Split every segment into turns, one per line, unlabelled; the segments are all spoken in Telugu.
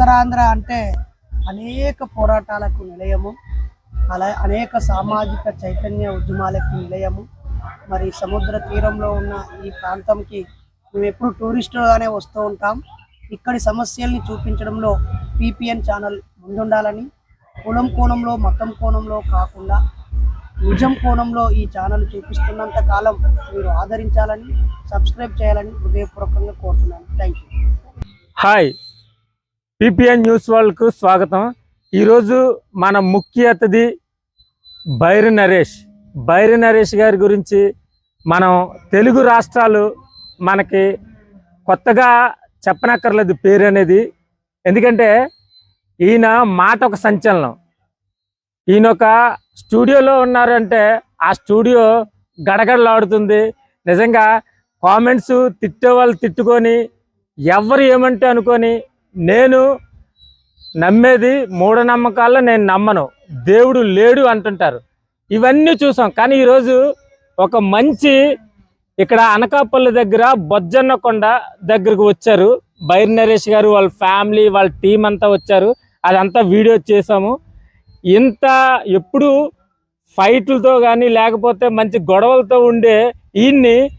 ఉత్తరాంధ్ర అంటే అనేక పోరాటాలకు నిలయము అలా అనేక సామాజిక చైతన్య ఉద్యమాలకి నిలయము. మరి సముద్ర తీరంలో ఉన్న ఈ ప్రాంతంకి మేము ఎప్పుడు టూరిస్టుగానే వస్తూ ఉంటాం. ఇక్కడి సమస్యల్ని చూపించడంలో పీపీఎన్ ఛానల్ ముందుండాలని కులం కోణంలో మతం కోణంలో కాకుండా నిజం కోణంలో ఈ ఛానల్ చూపిస్తున్నంత కాలం మీరు ఆదరించాలని సబ్స్క్రైబ్ చేయాలని హృదయపూర్వకంగా కోరుతున్నాను. Thank you
hi. PPN news వాళ్ళకు స్వాగతం. ఈరోజు మన ముఖ్య అతిథి బైరి నరేష్. బైరి నరేష్ గారి గురించి మనం తెలుగు రాష్ట్రాలు మనకి కొత్తగా చెప్పనక్కర్లేదు పేరు అనేది. ఎందుకంటే ఈయన మాట ఒక సంచలనం. ఈయన ఒక స్టూడియోలో ఉన్నారంటే ఆ స్టూడియో గడగడలాడుతుంది. నిజంగా కామెంట్స్ తిట్టే వాళ్ళు తిట్టుకొని ఎవరు ఏమంటే అనుకొని నేను నమ్మేది మూఢనమ్మకాల్లో నేను నమ్మను. దేవుడు లేడు అంటుంటారు. ఇవన్నీ చూసాం. కానీ ఈరోజు ఒక మంచి ఇక్కడ అనకాపల్లి దగ్గర బొజ్జన్న కొండ దగ్గరకు వచ్చారు. బైర్ నరేష్ గారు వాళ్ళ ఫ్యామిలీ వాళ్ళ టీం అంతా వచ్చారు. అదంతా వీడియో చేసాము. ఇంత ఎప్పుడు ఫైట్లతో కానీ లేకపోతే మంచి గొడవలతో ఉండే ఈయన్ని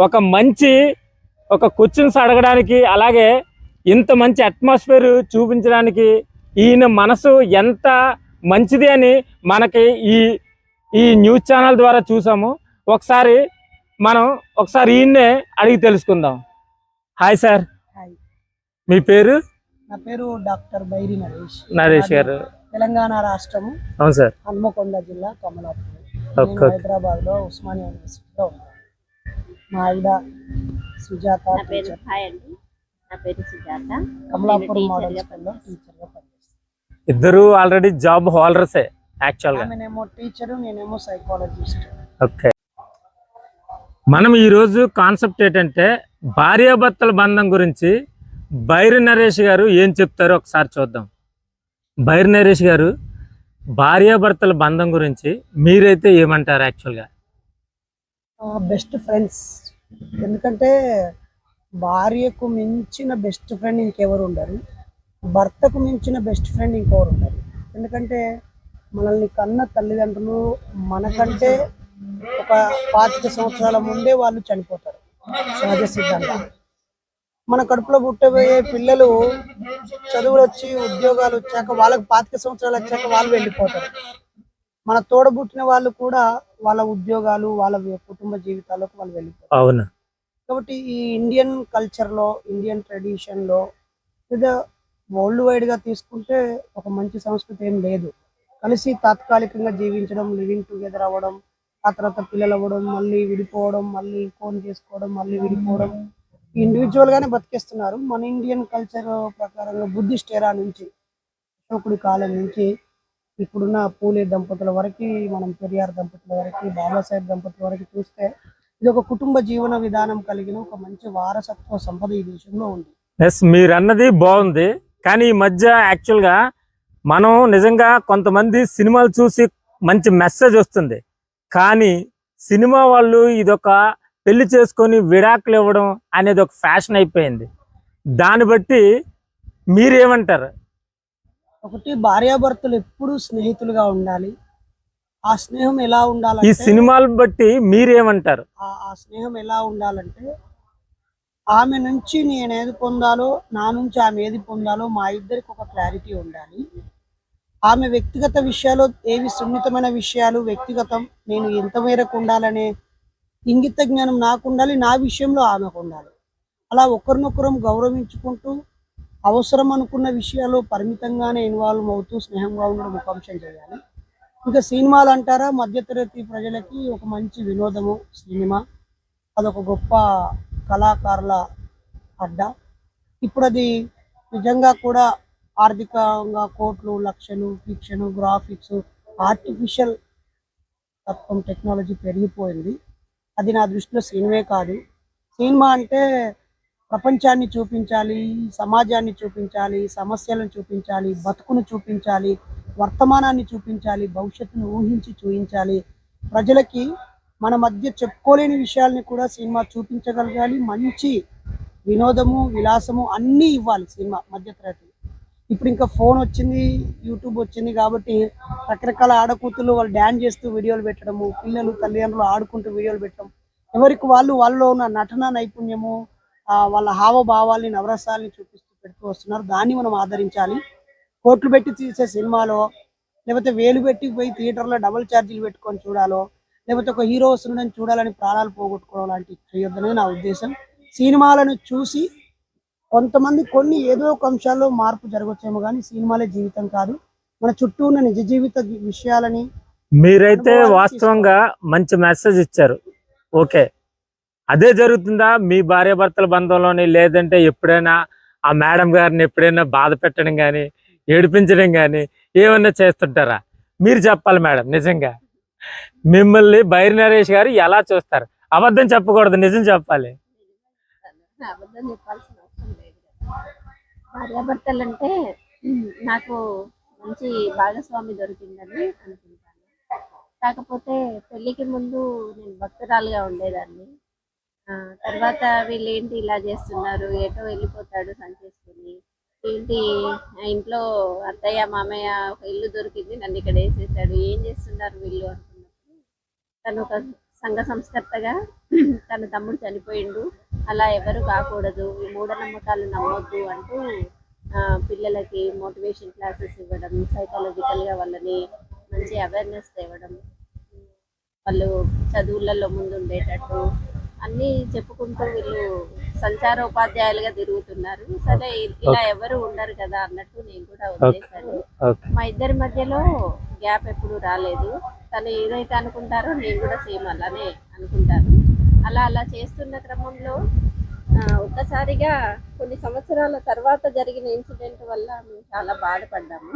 ఒక మంచి ఒక క్వశ్చన్స్ అడగడానికి అలాగే ఇంత మంచి అట్మాస్ఫియర్ చూపించడానికి ఈయన మనసు ఎంత మంచిది అని మనకి ఈ ఈ న్యూస్ ఛానల్ ద్వారా చూసాము. ఒకసారి మనం ఒకసారి ఈయన్నే అడిగి తెలుసుకుందాం. హాయ్ సార్
హాయ్
మీ పేరు?
నా పేరు డాక్టర్ బైరి నరేష్.
నరేష్ గారు.
తెలంగాణ రాష్ట్రము
అవును సార్
హన్మకొండ జిల్లా కమలాపూర్. హైదరాబాద్లో ఉస్మానియా యూనివర్సిటీలో ఉన్నాను. మా ఆవిడ సుజాత
నా పేరు
కమలాపూర్ మోడల్ స్కూల్లో
పనిచేస్తాను.
ఇద్దరు ఆల్రెడీ జాబ్ హోల్డర్సే యాక్చువల్గా
ఆమెనేమో టీచరు నేనేమో సైకాలజిస్ట్
ఓకే. మనం ఈరోజు కాన్సెప్ట్ ఏంటంటే భార్యాభర్తల బంధం గురించి బైరు నరేష్ గారు ఏం చెప్తారో ఒకసారి చూద్దాం. బైరు నరేష్ గారు భార్యాభర్తల బంధం గురించి మీరైతే ఏమంటారు యాక్చువల్గా
బెస్ట్ ఫ్రెండ్స్ ఎందుకంటే భార్యకు మించిన బెస్ట్ ఫ్రెండ్ ఇంకెవరు ఉండరు. భర్తకు మించిన బెస్ట్ ఫ్రెండ్ ఇంకెవరు ఉండరు. ఎందుకంటే మనల్ని కన్న తల్లిదండ్రులు మనకంటే ఒక పాతిక సంవత్సరాల ముందే వాళ్ళు చనిపోతారు. సహజ సిద్ధంగా. మన కడుపులో పుట్టబోయే పిల్లలు చదువులు వచ్చి ఉద్యోగాలు వచ్చాక వాళ్ళకి పాతిక సంవత్సరాలు వచ్చాక వాళ్ళు వెళ్ళిపోతారు. మన తోడబుట్టిన వాళ్ళు కూడా వాళ్ళ ఉద్యోగాలు వాళ్ళ కుటుంబ జీవితాలకు వాళ్ళు వెళ్ళిపోతారు.
అవును.
కాబట్టి ఈ ఇండియన్ కల్చర్లో ఇండియన్ ట్రెడిషన్లో లేదా వరల్డ్ వైడ్గా తీసుకుంటే ఒక మంచి సంస్కృతి ఏం లేదు. కలిసి తాత్కాలికంగా జీవించడం లివింగ్ టుగెదర్ అవ్వడం ఆ తర్వాత పిల్లలు అవ్వడం మళ్ళీ విడిపోవడం మళ్ళీ ఫోన్ చేసుకోవడం మళ్ళీ విడిపోవడం. ఇండివిజువల్ గానే బతికేస్తున్నారు. మన ఇండియన్ కల్చర్ ప్రకారంగా బుద్ధిస్ట్ ఎరా నుంచి అశోకుడి కాలం నుంచి ఇప్పుడున్న పూలే దంపతుల వరకు మనం పెరియార్ దంపతుల వరకు బాబాసాహెబ్ దంపతుల వరకు చూస్తే ఇది ఒక కుటుంబ జీవన విధానం కలిగిన ఒక మంచి వారసత్వ సంపద ఈ దేశంలో ఉంది.
ఎస్ మీరు అన్నది బాగుంది. కానీ ఈ మధ్య యాక్చువల్గా మనం నిజంగా కొంతమంది సినిమాలు చూసి మంచి మెసేజ్ వస్తుంది. కానీ సినిమా వాళ్ళు ఇదొక పెళ్ళి చేసుకొని విడాకులు ఇవ్వడం అనేది ఒక ఫ్యాషన్ అయిపోయింది. దాన్ని బట్టి మీరేమంటారు?
ఒకటి భార్యాభర్తలు ఎప్పుడూ స్నేహితులుగా ఉండాలి. ఆ స్నేహం ఎలా
ఈ
ఉండాలంటే
సినిమాలు బట్టి మీరేమంటారు?
ఆ- ఆ స్నేహం ఎలా ఉండాలంటే ఆమె నుంచి నేను ఏది పొందాలో నా నుంచి ఆమె ఏది పొందాలో మా ఇద్దరికి ఒక క్లారిటీ ఉండాలి. ఆమె వ్యక్తిగత విషయాలు ఏవి సున్నితమైన విషయాలు వ్యక్తిగతం నేను ఎంత మేరకు ఉండాలనే ఇంగిత జ్ఞానం నాకు ఉండాలి నా విషయంలో ఆమెకు ఉండాలి. అలా ఒకరినొకరం గౌరవించుకుంటూ అవసరం అనుకున్న విషయాలు పరిమితంగానే ఇన్వాల్వ్ అవుతూ స్నేహంగా ఉండడం ఒక అంశం చేయాలి. ఇంకా సినిమాలు అంటారా మధ్యతరగతి ప్రజలకి ఒక మంచి వినోదము సినిమా. అదొక గొప్ప కళాకారుల అడ్డ. ఇప్పుడు అది నిజంగా కూడా ఆర్థికంగా కోట్లు లక్షలు ఫిక్షన్ గ్రాఫిక్స్ ఆర్టిఫిషియల్ తత్వం టెక్నాలజీ పెరిగిపోయింది. అది నా దృష్టిలో సినిమే కాదు. సినిమా అంటే ప్రపంచాన్ని చూపించాలి సమాజాన్ని చూపించాలి సమస్యలను చూపించాలి బతుకును చూపించాలి వర్తమానాన్ని చూపించాలి భవిష్యత్తును ఊహించి చూపించాలి ప్రజలకి మన మధ్య చెప్పుకోలేని విషయాల్ని కూడా సినిమా చూపించగలగాలి. మంచి వినోదము విలాసము అన్నీ ఇవ్వాలి సినిమా మధ్యతరగతి ఇప్పుడు ఇంకా ఫోన్ వచ్చింది యూట్యూబ్ వచ్చింది కాబట్టి రకరకాల ఆడకూతులు వాళ్ళు డ్యాన్స్ చేస్తూ వీడియోలు పెట్టడము పిల్లలు తల్లిదండ్రులు ఆడుకుంటూ వీడియోలు పెట్టడం. ఎవరికి వాళ్ళు వాళ్ళలో ఉన్న నటన నైపుణ్యము వాళ్ళ హావభావాల్ని నవరసాలని చూపిస్తూ పెడుతూ వస్తున్నారు. దాన్ని మనం ఆదరించాలి. కోట్లు పెట్టి తీసే సినిమాలో లేకపోతే వేలు పెట్టి పోయి థియేటర్లో డబుల్ ఛార్జీలు పెట్టుకొని చూడాలో లేకపోతే ఒక హీరో వస్తున్నాడని చూడాలని ప్రాణాలు పోగొట్టుకోవడం లాంటివి చేయొద్దనేది నా ఉద్దేశం. సినిమాలను చూసి కొంతమంది కొన్ని ఏదో ఒక అంశాల్లో మార్పు జరగచ్చేమో కానీ సినిమాలే జీవితం కాదు. మన చుట్టూ ఉన్న నిజ జీవిత విషయాలని
మీరైతే వాస్తవంగా మంచి మెసేజ్ ఇచ్చారు. ఓకే. అదే జరుగుతుందా? మీ భార్యాభర్తల బంధంలోని లేదంటే ఎప్పుడైనా ఆ మేడం గారిని ఎప్పుడైనా బాధ పెట్టడం కానీ ఏడిపించడం కానీ ఏమన్నా చేస్తుంటారా? మీరు చెప్పాలి మేడం నిజంగా. మిమ్మల్ని బైరి నరేష్ గారు ఎలా చూస్తారు? అబద్ధం చెప్పకూడదు నిజం చెప్పాలి.
అబద్ధం చెప్పాల్సిన అవసరం లేదు భార్యాభర్తలు అంటే నాకు మంచి భాగస్వామి దొరికిందని అనుకుంటాను. కాకపోతే పెళ్ళికి ముందు నేను భక్తురాలుగా ఉండేదాన్ని. ఆ, తర్వాత వీళ్ళు ఏంటి ఇలా చేస్తున్నారు ఏటో వెళ్ళిపోతాడు సంచేసుకుని. ఏంటి ఆ ఇంట్లో అత్తయ్య మామయ్య ఒక ఇల్లు దొరికింది నన్ను ఇక్కడ వేసేసాడు. ఏం చేస్తున్నారు వీళ్ళు అనుకున్నప్పుడు? తను ఒక సంఘ సంస్కర్తగా తన తమ్ముడు చనిపోయిండు. అలా ఎవరు కాకూడదు ఈ మూఢనమ్మకాలు నమ్మొద్దు అంటూ ఆ, పిల్లలకి మోటివేషన్ క్లాసెస్ ఇవ్వడం సైకాలజికల్గా వాళ్ళని మంచి అవేర్నెస్ తేవడం వాళ్ళు చదువులలో ముందు ఉండేటట్టు అన్ని చెప్పుకుంటూ వీళ్ళు సంచార ఉపాధ్యాయులుగా తిరుగుతున్నారు. సరే ఇలా ఎవరు ఉండరు కదా అన్నట్టు నేను కూడా వదిలేశాను.
ఓకే.
మా ఇద్దరి మధ్యలో గ్యాప్ ఎప్పుడు రాలేదు. తను ఏదైతే అనుకుంటారో నేను కూడా సేమ్ అలానే అనుకుంటాను. అలా అలా చేస్తున్న క్రమంలో ఒక్కసారిగా కొన్ని సంవత్సరాల తర్వాత జరిగిన ఇన్సిడెంట్ వల్ల మేము చాలా బాధపడ్డాము.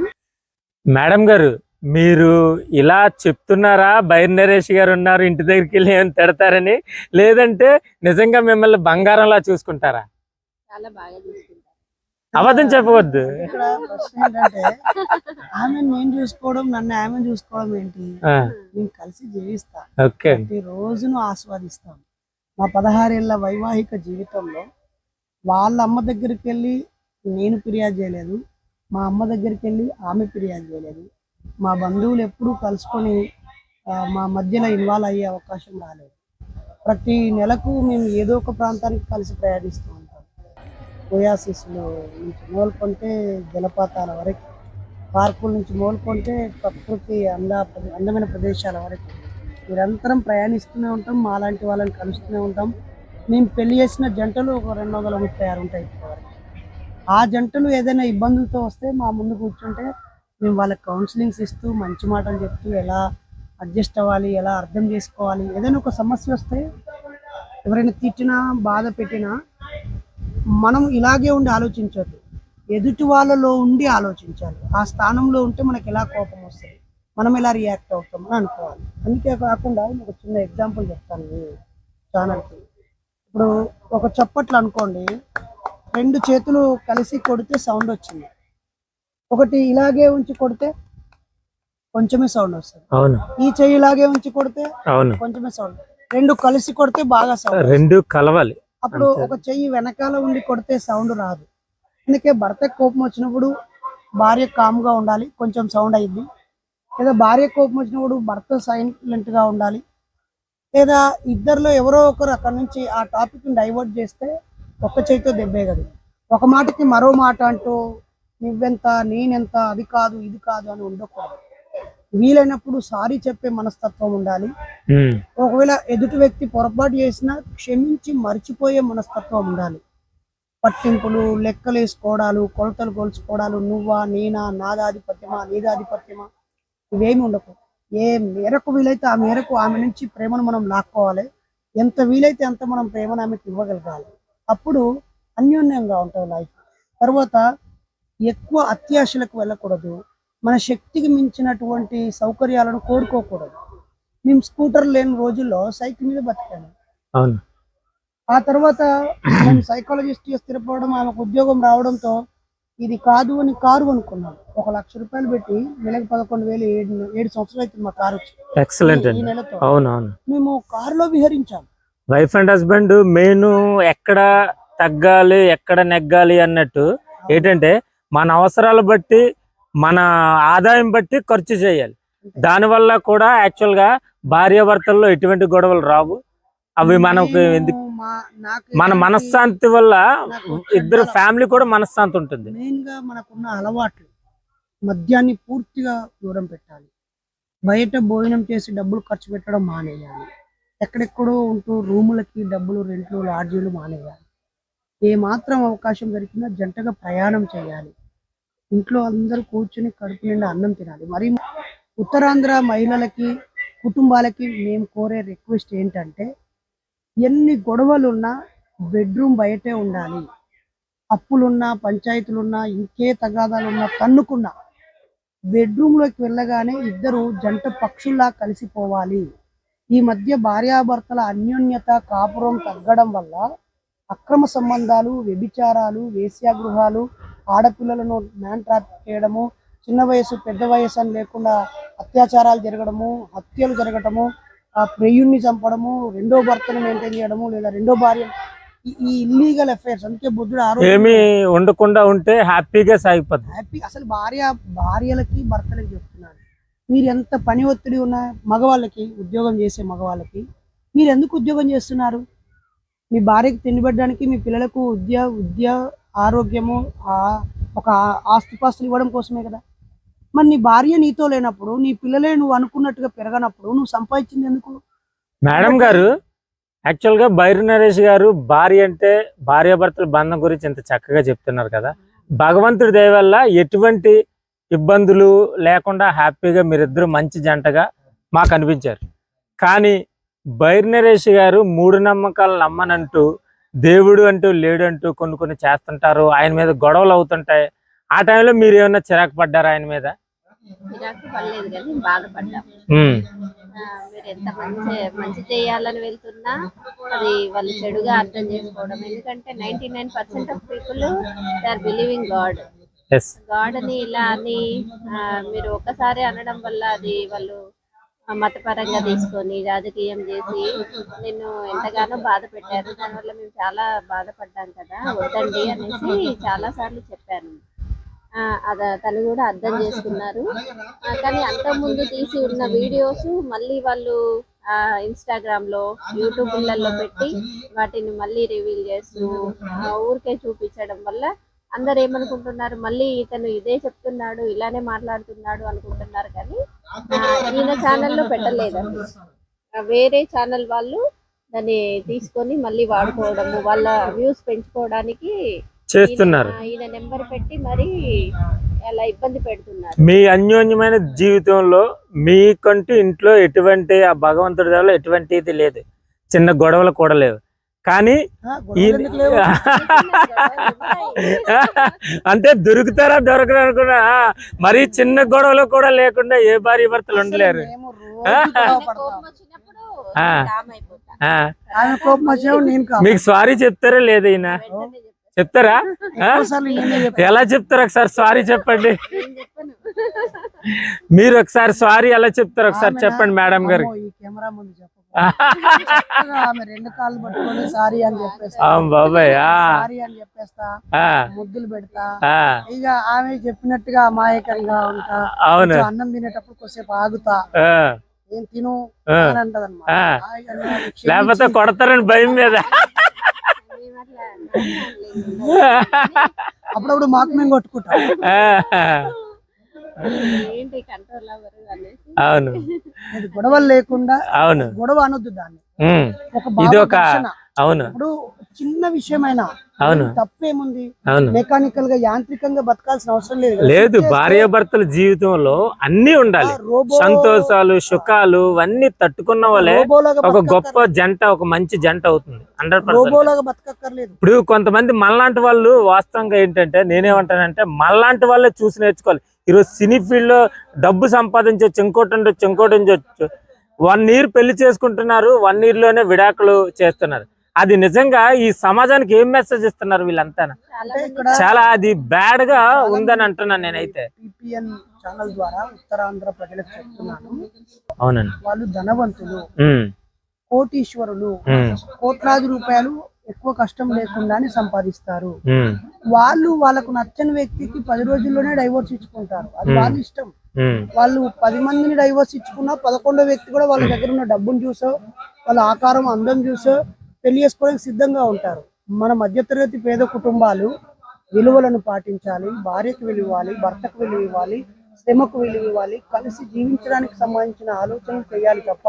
మేడం గారు మీరు ఇలా చెప్తున్నారా? బైర్ నరేష్ గారు ఉన్నారు ఇంటి దగ్గరికి వెళ్ళి ఏమైనా తిడతారని? లేదంటే నిజంగా మిమ్మల్ని బంగారంలా చూసుకుంటారా?
చాలా బాగా చూసుకుంటారు.
అబద్ధం చెప్పవద్దు.
ఇక్కడ ప్రశ్న ఏంటంటే ఆమె నేను చూసుకోవడం నన్ను ఆమె చూసుకోవడం ఏంటి? కలిసి జీవిస్తా.
ఓకే.
ప్రతి రోజును ఆస్వాదిస్తాం. మా పదహారేళ్ళ వైవాహిక జీవితంలో వాళ్ళ అమ్మ దగ్గరికి వెళ్ళి నేను ఫిర్యాదు చేయలేదు. మా అమ్మ దగ్గరికి వెళ్ళి ఆమె ఫిర్యాదు చేయలేదు. మా బంధువులు ఎప్పుడూ కలుసుకొని మా మధ్యలో ఇన్వాల్వ్ అయ్యే అవకాశం రాలేదు. ప్రతి నెలకు మేము ఏదో ఒక ప్రాంతానికి కలిసి ప్రయాణిస్తూ ఉంటాం. ఓయాసిస్లో నుంచి మొదలుకొంటే జలపాతాల వరకు పార్కుల నుంచి మొదలుకొంటే ప్రకృతి అంద అందమైన ప్రదేశాల వరకు. నిరంతరం ప్రయాణిస్తూనే ఉంటాం మాలాంటి వాళ్ళని కలుస్తూనే ఉంటాం. మేము పెళ్ళి చేసిన జంటలు ఒక రెండు వందల ముప్పై ఆరు ఉంటాయి ఇప్పటివరకు. ఆ జంటలు ఏదైనా ఇబ్బందులతో వస్తే మా ముందు కూర్చుంటే మేము వాళ్ళకి కౌన్సిలింగ్స్ ఇస్తూ మంచి మాటలు చెప్తూ ఎలా అడ్జస్ట్ అవ్వాలి ఎలా అర్థం చేసుకోవాలి ఏదైనా ఒక సమస్య వస్తే ఎవరైనా తిట్టినా బాధ పెట్టినా మనం ఇలాగే ఉండి ఆలోచించద్దు. ఎదుటి వాళ్ళలో ఉండి ఆలోచించాలి. ఆ స్థానంలో ఉంటే మనకి ఎలా కోపం వస్తుంది? మనం ఎలా రియాక్ట్ అవుతాం అని అనుకోవాలి. అందుకే కాకుండా ఒక చిన్న ఎగ్జాంపుల్ చెప్తాను ఛానల్కి ఇప్పుడు ఒక చప్పట్లు అనుకోండి రెండు చేతులు కలిసి కొడితే సౌండ్ వచ్చింది. ఒకటి ఇలాగే ఉంచి కొడితే కొంచెమే సౌండ్ వస్తుంది.
అవును.
ఈ చెయ్యి ఇలాగే ఉంచి కొడితే
అవును.
కొంచెమే సౌండ్ రెండు కలిసి కొడితే బాగా సౌండ్
రెండు కలవాలి.
అప్పుడు. ఒక చెయ్యి వెనకాల ఉండి కొడితే సౌండ్ రాదు. అందుకే భర్తకు కోపం వచ్చినప్పుడు భార్య కామ్గా ఉండాలి కొంచెం సౌండ్ అయ్యింది లేదా భార్య కోపం వచ్చినప్పుడు భర్త సైలెంట్గా ఉండాలి. లేదా ఇద్దరిలో ఎవరో ఒకరు అక్కడ నుంచి ఆ టాపిక్ డైవర్ట్ చేస్తే ఒక్క చేతితో దెబ్బే కదా ఒక మాటకి మరో మాట అంటూ నువ్వెంత నేనెంత అది కాదు ఇది కాదు అని ఉండకూడదు. వీలైనప్పుడు సారీ చెప్పే మనస్తత్వం ఉండాలి. ఒకవేళ ఎదుటి వ్యక్తి పొరపాటు చేసినా క్షమించి మర్చిపోయే మనస్తత్వం ఉండాలి. పట్టింపులు లెక్కలు వేసుకోవడాలు కొలతలు కొలుచుకోవడాలు నువ్వా నేనా నాదాధిపత్యమా నీదాధిపత్యమా ఇవేమి ఉండకు ఏ మేరకు వీలైతే ఆ మేరకు ఆమె నుంచి ప్రేమను మనం లాక్కోవాలి. ఎంత వీలైతే అంత మనం ప్రేమను ఆమెకి ఇవ్వగలగాలి. అప్పుడు అన్యోన్యంగా ఉంటుంది లైఫ్ తర్వాత ఎక్కువ అత్యాశలకు వెళ్ళకూడదు. మన శక్తికి మించినటువంటి సౌకర్యాలను కోరుకోకూడదు. మేము స్కూటర్ లేని రోజుల్లో సైకిల్ మీద బతికాను
అవును.
ఆ తర్వాత నేను సైకాలజిస్ట్ స్థిరపడడం ఆమెకు ఉద్యోగం రావడంతో ఇది కాదు అని కారు కొనుక్కున్నాను ఒక లక్ష రూపాయలు పెట్టి నెలకు పదకొండు వేలు ఏడు ఏడు సంవత్సరాలు అవుతుంది మా కారు
ఎక్సలెంట్
ఈ- ఈ
అండి.
నెలతో.
అవును అవును
మేము కారులో విహరించాం.
వైఫ్ అండ్ హస్బెండ్ మెయిన్ ఎక్కడ తగ్గాలి ఎక్కడ నెగ్గాలి అన్నట్టు ఏంటంటే మన అవసరాలు బట్టి మన ఆదాయం బట్టి ఖర్చు చేయాలి. దానివల్ల కూడా యాక్చువల్గా భార్యాభర్తల్లో ఎటువంటి గొడవలు రావు. అవి మనకు ఎందుకు? మన మనశ్శాంతి వల్ల ఇద్దరు ఫ్యామిలీ కూడా మనశ్శాంతి ఉంటుంది.
మెయిన్గా మనకున్న అలవాట్లు. మద్యాన్ని పూర్తిగా దూరం పెట్టాలి. బయట భోజనం చేసి డబ్బులు ఖర్చు పెట్టడం మానేయాలి. ఎక్కడెక్కడో ఉంటూ రూములకి డబ్బులు రెంట్లు లాడ్జీలు మానేయాలి. ఏ మాత్రం అవకాశం దొరికినా జంటగా ప్రయాణం చేయాలి. ఇంట్లో అందరూ కూర్చుని కడుపు నిండా అన్నం తినాలి. మరి ఉత్తరాంధ్ర మహిళలకి కుటుంబాలకి మేము కోరే రిక్వెస్ట్ ఏంటంటే ఎన్ని గొడవలున్నా బెడ్రూమ్ బయటే ఉండాలి. అప్పులున్నా పంచాయతీలున్నా ఇంకే తగాదాలున్నా తన్నుకున్నా బెడ్రూమ్లోకి వెళ్ళగానే ఇద్దరు జంట పక్షుల్లా కలిసిపోవాలి. ఈ మధ్య భార్యాభర్తల అన్యోన్యత కాపురం తగ్గడం వల్ల అక్రమ సంబంధాలు వ్యభిచారాలు వేశ్యాగృహాలు ఆడపిల్లలను మ్యాన్ ట్రాప్ చేయడము చిన్న వయసు పెద్ద వయసు అని లేకుండా అత్యాచారాలు జరగడము హత్యలు జరగడము ఆ ప్రియుణ్ణి చంపడము రెండో భర్తను మెయింటైన్ చేయడము లేదా రెండో భార్య ఈ- ఇల్లీగల్ అఫైర్స్ అందుకే బుద్ధుడు
ఏమీ ఉండకుండా ఉంటే హ్యాపీగా సాగిపోద్ది
హ్యాపీ అసలు భార్య భార్యలకి భర్తలకి చెప్తున్నాను. మీరు ఎంత పని ఒత్తిడి ఉన్న మగవాళ్ళకి ఉద్యోగం చేసే మగవాళ్ళకి మీరు ఎందుకు ఉద్యోగం చేస్తున్నారు? మీ భార్యకి తిండిపెట్టడానికి మీ పిల్లలకు ఉద్య ఉద్య ఆరోగ్యము ఆ ఒక ఆస్తిపాస్తులు ఇవ్వడం కోసమే కదా. మరి నీ భార్య నీతో లేనప్పుడు నీ పిల్లలే నువ్వు అనుకున్నట్టుగా పెరగనప్పుడు నువ్వు సంపాదించింది ఎందుకు?
మేడం గారు యాక్చువల్గా బైరు నరేష్ గారు భార్య అంటే భార్యాభర్తల బంధం గురించి ఇంత చక్కగా చెప్తున్నారు కదా. భగవంతుడి దయ వల్ల ఎటువంటి ఇబ్బందులు లేకుండా హ్యాపీగా మీరిద్దరు మంచి జంటగా మాకు అనిపించారు. కానీ బైరు నరేష్ గారు మూడు నమ్మకాలు నమ్మనంటూ దేవుడు అంటూ లేడంటూ కొన్ని కొన్ని చేస్తుంటారు. ఆయన మీద గొడవలు అవుతుంటాయి. ఆ టైంలో మీరు ఏమన్నా చిరాకు పడ్డారా ఆయన మీద?
మీరు ఎంత మంచి మంచి చేయాలని వెళ్తున్నా అది వాళ్ళు చెడుగా అర్థం చేసుకోవడం. ఎందుకంటే ninety nine percent of people they are believing God. God అని ఇలా అని మీరు ఒక్కసారి అనడం వల్ల అది వాళ్ళు మతపరంగా తీసుకొని రాజకీయం చేసి నిన్ను ఎంతగానో బాధ పెట్టారు. దానివల్ల మేము చాలా బాధపడ్డాం కదా. వద్దండి అనేసి చాలా సార్లు చెప్పాను. ఆ, అద తను కూడా అర్థం చేసుకున్నారు. కానీ అంతకుముందు తీసి ఉన్న వీడియోస్ మళ్ళీ వాళ్ళు ఇన్స్టాగ్రామ్లో యూట్యూబ్లలో పెట్టి వాటిని మళ్ళీ రివీల్ చేస్తూ ఊరికే చూపించడం వల్ల అందరు ఏమనుకుంటున్నారు? మళ్ళీ ఇతను ఇదే చెప్తున్నాడు ఇలానే మాట్లాడుతున్నాడు అనుకుంటున్నారు. కానీ ఈయన ఛానల్లో పెట్టలేదండి. ఆ, వేరే ఛానల్ వాళ్ళు దాన్ని తీసుకొని మళ్ళీ వాడుకోవడము వాళ్ళ వ్యూస్ పెంచుకోవడానికి
చేస్తున్నారు.
ఈయన- నెంబర్ పెట్టి మరి అలా ఇబ్బంది పెడుతున్నారు.
మీ అన్యోన్యమైన జీవితంలో మీకంటూ ఇంట్లో ఎటువంటి ఆ భగవంతుడి దగ్గర ఎటువంటి ఇది లేదు. చిన్న గొడవలు కూడా లేవు. కానీ? అంటే దొరుకుతారా దొరకరు అనుకున్నా. మరి చిన్న గొడవలు కూడా లేకుండా ఏ భార్య భర్తలు ఉండలేరు. మీకు సారీ చెప్తారా లేదా ఈయన?
వెంటనే చెప్తా.
చెప్తారా. ఎలా చెప్తారు ఒకసారి సారీ చెప్పండి. మీరు ఒకసారి సారీ ఎలా చెప్తారు ఒకసారి? చెప్పండి మేడం గారు
కెమెరా ముందు ఆమె రెండు కాళ్ళు పట్టుకొని సారీ అని చెప్పేస్తా.
బాబాయ్
సారీ అని చెప్పేస్తా. ముద్దులు పెడతా. ఇక ఆమె చెప్పినట్టుగా అమాయకంగా ఉంటా.
అవును.
అన్నం తినేటప్పుడు కొద్దిసేపు ఆగుతా. ఏం తిను. అని
లేకపోతే కొడతారని భయం మీద.
అప్పుడప్పుడు మాకు మేము కొట్టుకుంటాం.
అవును.
గొడవలు లేకుండా
అవును.
గొడవ అనొద్దు దాన్ని.
ఇది ఒక. అవును.
ఇప్పుడు చిన్న విషయమైనా
అవును.
తప్పేముంది?
అవును.
మెకానికల్గా యాంత్రికంగా బతకాల్సిన అవసరం లేదు.
లేదు భార్యాభర్తల జీవితంలో అన్ని ఉండాలి. సంతోషాలు సుఖాలు అన్నీ తట్టుకున్న వాళ్ళే ఒక. గొప్ప జంట ఒక మంచి జంట అవుతుంది. Hundred percent. ఇప్పుడు కొంతమంది మనలాంటి వాళ్ళు వాస్తవంగా ఏంటంటే నేనేమంటానంటే మనలాంటి వాళ్ళే చూసి నేర్చుకోవాలి. ఈరోజు సినీ ఫీల్డ్లో డబ్బు సంపాదించవచ్చు ఇంకోటి ఉండొచ్చు ఇంకోటి ఉండొచ్చు వన్ ఇయర్ పెళ్ళి చేసుకుంటున్నారు వన్ ఇయర్లోనే విడాకులు చేస్తున్నారు. అది నిజంగా ఈ సమాజానికి ఏం మెసేజ్ ఇస్తున్నారు వీళ్ళంతా?
చాలా
అది బ్యాడ్గా ఉందని అంటున్నాను నేనైతే.
పిపిఎన్ ఛానల్ ద్వారా ఉత్తరాంధ్ర ప్రజలకు చెప్తున్నాను.
అవునండి.
వాళ్ళు ధనవంతులు కోటీశ్వరులు కోట్లాది రూపాయలు ఎక్కువ కష్టం లేకుండానే సంపాదిస్తారు. వాళ్ళు వాళ్ళకు నచ్చని వ్యక్తికి పది రోజుల్లోనే డైవోర్స్ ఇచ్చుకుంటారు. అది. వాళ్ళ ఇష్టం. వాళ్ళు పది మందిని డైవోర్స్ ఇచ్చుకున్నా పదకొండో వ్యక్తి కూడా వాళ్ళ దగ్గర ఉన్న డబ్బును చూసో వాళ్ళ ఆకారం అందం చూసో పెళ్ళి చేసుకోవడానికి సిద్ధంగా ఉంటారు. మన మధ్యతరగతి పేద కుటుంబాలు విలువలను పాటించాలి భార్యకు విలువ ఇవ్వాలి భర్తకు విలువ ఇవ్వాలి శ్రమకు విలువ ఇవ్వాలి కలిసి జీవించడానికి సంబంధించిన ఆలోచనలు చేయాలి తప్ప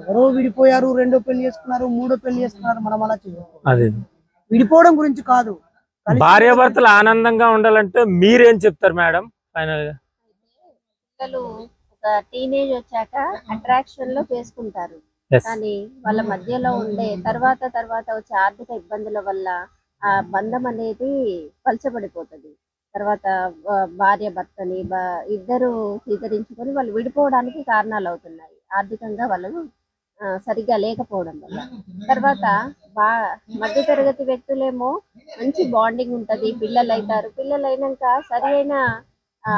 ఎవరో విడిపోయారు రెండో పెళ్ళి చేసుకున్నారు మూడో పెళ్ళి చేసుకున్నారు మనం అలా
అది.
విడిపోవడం గురించి కాదు.
భార్యాభర్తలు ఆనందంగా ఉండాలంటే మీరేం చెప్తారు మేడం? ఫైనల్గా.
పిల్లలు ఒక టీనేజ్ వచ్చాక అట్రాక్షన్లో చేసుకుంటారు. కానీ వాళ్ళ మధ్యలో ఉండే తర్వాత తర్వాత వచ్చే ఆర్థిక ఇబ్బందుల వల్ల ఆ బంధం అనేది పలచబడిపోతుంది. తర్వాత భార్య భర్తని ఇద్దరు స్వీకరించుకొని వాళ్ళు విడిపోవడానికి కారణాలు అవుతున్నాయి. ఆర్థికంగా వాళ్ళు సరిగ్గా లేకపోవడం వల్ల. తర్వాత బా మధ్యతరగతి వ్యక్తులేమో మంచి బాండింగ్ ఉంటది పిల్లలు అవుతారు పిల్లలు అయినాక సరి అయిన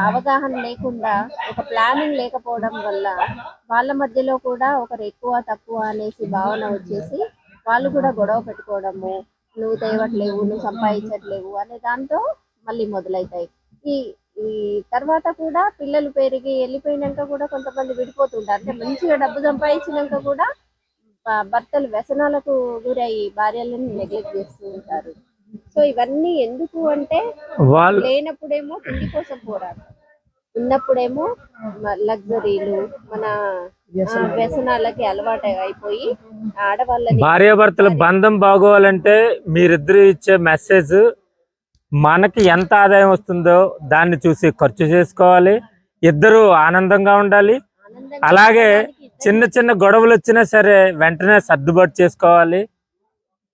అవగాహన లేకుండా ఒక ప్లానింగ్ లేకపోవడం వల్ల వాళ్ళ మధ్యలో కూడా ఒకరు ఎక్కువ తక్కువ అనేసి భావన వచ్చేసి వాళ్ళు కూడా గొడవ పెట్టుకోవడము నువ్వు తేవట్లేవు నువ్వు సంపాదించట్లేవు అనే దాంతో మళ్ళీ మొదలవుతాయి ఈ ఈ తర్వాత కూడా పిల్లలు పెరిగి వెళ్ళిపోయినాక కూడా కొంతమంది విడిపోతుంటారు. అంటే మంచిగా డబ్బు సంపాదించినాక కూడా భర్తలు వ్యసనాలకు గురయ్యి భార్యలను నెగ్లెక్ట్ చేస్తూ ఉంటారు. సో ఇవన్నీ ఎందుకు అంటే
వాళ్ళు
లేనప్పుడేమో తిండి కోసం పోరాడతారు ఉన్నప్పుడేమో లగ్జరీలు మన వ్యసనాలకి అలవాటు అయిపోయి ఆడవాళ్ళని
భార్యాభర్తల బంధం బాగోవాలంటే మీరిద్దరు ఇచ్చే మెసేజ్ మనకి ఎంత ఆదాయం వస్తుందో దాన్ని చూసి ఖర్చు చేసుకోవాలి. ఇద్దరు ఆనందంగా ఉండాలి. అలాగే చిన్న చిన్న గొడవలు వచ్చినా సరే వెంటనే సర్దుబాటు చేసుకోవాలి.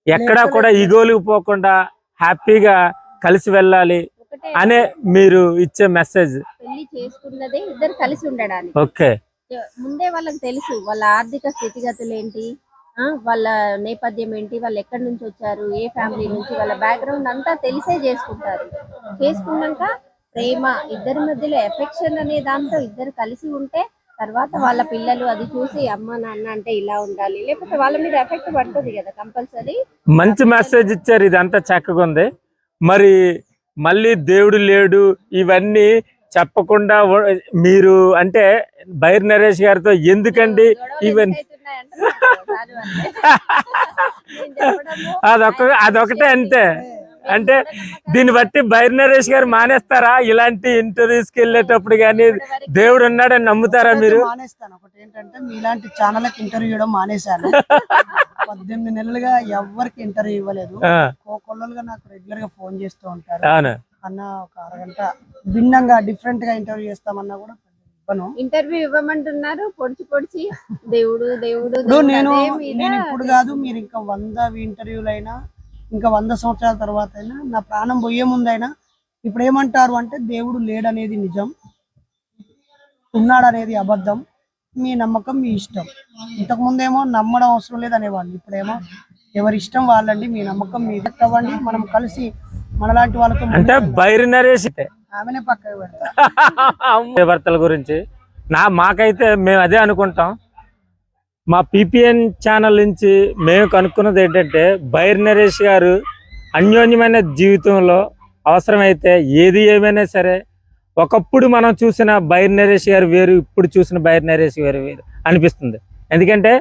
ఎక్కడా కూడా ఈగోలు పోకుండా హ్యాపీగా కలిసి వెళ్ళాలి అనే మీరు ఇచ్చే మెసేజ్.
పెళ్ళి చేసుకున్నదే ఇద్దరు కలిసి ఉండడానికి.
ఓకే.
ముందే వాళ్ళకి తెలుసు వాళ్ళ ఆర్థిక స్థితిగతులు ఏంటి? వాళ్ళ నేపథ్యం ఏంటి? వాళ్ళు ఎక్కడి నుంచి వచ్చారు? ఏ ఫ్యామిలీ నుంచి? వాళ్ళ బ్యాక్గ్రౌండ్ అంతా తెలిసే చేసుకుంటారు. చేసుకున్నాక ప్రేమ ఇద్దరి మధ్యలో ఎఫెక్షన్ అనే దాంతో ఇద్దరు కలిసి ఉంటే తర్వాత వాళ్ళ పిల్లలు అది చూసి అమ్మ నాన్న అంటే ఇలా ఉండాలి. లేకపోతే వాళ్ళ మీద ఎఫెక్ట్ పడుతుంది కదా కంపల్సరీ.
మంచి మెసేజ్ ఇచ్చారు ఇదంతా చక్కగా ఉంది. మరి మళ్ళీ దేవుడు లేడు ఇవన్నీ చెప్పకుండా మీరు అంటే బైర్ నరేష్ గారితో ఎందుకండి ఇవన్నీ అదొక అదొకటే అంతే. అంటే దీన్ని బట్టి బైర్ నరేష్ గారు మానేస్తారా? ఇలాంటి ఇంటర్వ్యూస్కి వెళ్ళేటప్పుడు కానీ దేవుడు ఉన్నాడని నమ్ముతారా మీరు?
మానేస్తాను. ఒకటి ఏంటంటే మీలాంటి ఛానళ్ళకి ఇంటర్వ్యూ ఇవ్వడం మానేశాను. పద్దెనిమిది నెలలుగా ఎవరికి ఇంటర్వ్యూ ఇవ్వలేదు. కోకొల్లలుగా నాకు రెగ్యులర్గా ఫోన్ చేస్తూ ఉంటారు. అన్న ఒక అరగంట భిన్నంగా డిఫరెంట్గా ఇంటర్వ్యూ చేస్తామన్నా కూడా ఇవ్వను.
ఇంటర్వ్యూ ఇవ్వమంటున్నారు. పొడిచి పొడిచి దేవుడు దేవుడు
నేను నేను ఇప్పుడు కాదు మీరు ఇంకా వంద ఇంటర్వ్యూలు అయినా ఇంకా వంద సంవత్సరాల తర్వాత అయినా నా ప్రాణం పోయే ముందైనా ఇప్పుడు ఏమంటారు అంటే దేవుడు లేడనేది నిజం. ఉన్నాడనేది అబద్ధం. మీ నమ్మకం మీ ఇష్టం. ఇంతకు ముందేమో నమ్మడం అవసరం లేదనేవాడిని ఇప్పుడేమో ఎవరి ఇష్టం వాళ్ళండి మీ నమ్మకం మీ అవ్వండి మనం కలిసి మనలాంటి వాళ్ళతో
అంటే బైర్ భర్తల గురించి? నా మాకైతే మేము అదే అనుకుంటాం. మా పిపిఎన్ ఛానల్ నుంచి మేము కనుక్కున్నది ఏంటంటే బైర్ నరేష్ గారు అన్యోన్యమైన జీవితంలో అవసరమైతే ఏది ఏమైనా సరే ఒకప్పుడు మనం చూసిన బైర్ నరేష్ గారు వేరు ఇప్పుడు చూసిన బైర్ నరేష్ గారు వేరు అనిపిస్తుంది. ఎందుకంటే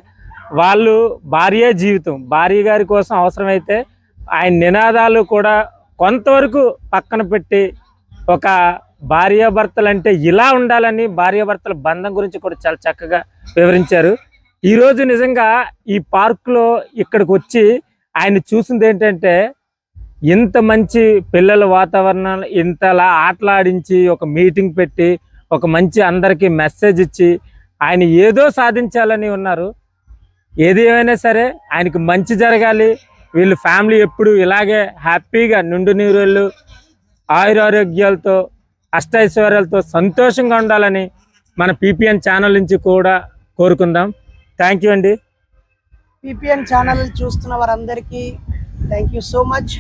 వాళ్ళు భార్య జీవితం భార్య గారి కోసం అవసరమైతే ఆయన నినాదాలు కూడా కొంతవరకు పక్కన పెట్టి ఒక భార్యాభర్తలు అంటే ఇలా ఉండాలని భార్యాభర్తల బంధం గురించి కూడా చాలా చక్కగా వివరించారు. ఈరోజు నిజంగా ఈ పార్కులో ఇక్కడికి వచ్చి ఆయన చూసింది ఏంటంటే ఇంత మంచి పిల్లల వాతావరణం ఇంతలా ఆటలాడించి ఒక మీటింగ్ పెట్టి ఒక మంచి అందరికీ మెసేజ్ ఇచ్చి ఆయన ఏదో సాధించాలని ఉన్నారు. ఏది ఏమైనా సరే ఆయనకి మంచి జరగాలి. వీళ్ళు ఫ్యామిలీ ఎప్పుడు ఇలాగే హ్యాపీగా నిండు నీరుళ్ళు ఆయురారోగ్యాలతో అష్టైశ్వర్యాలతో సంతోషంగా ఉండాలని మన పీపీఎన్ ఛానల్ నుంచి కూడా కోరుకుందాం. థ్యాంక్ యూ అండి.
పిపిఎన్ ఛానల్ చూస్తున్న వారందరికీ థ్యాంక్ యూ సో మచ్.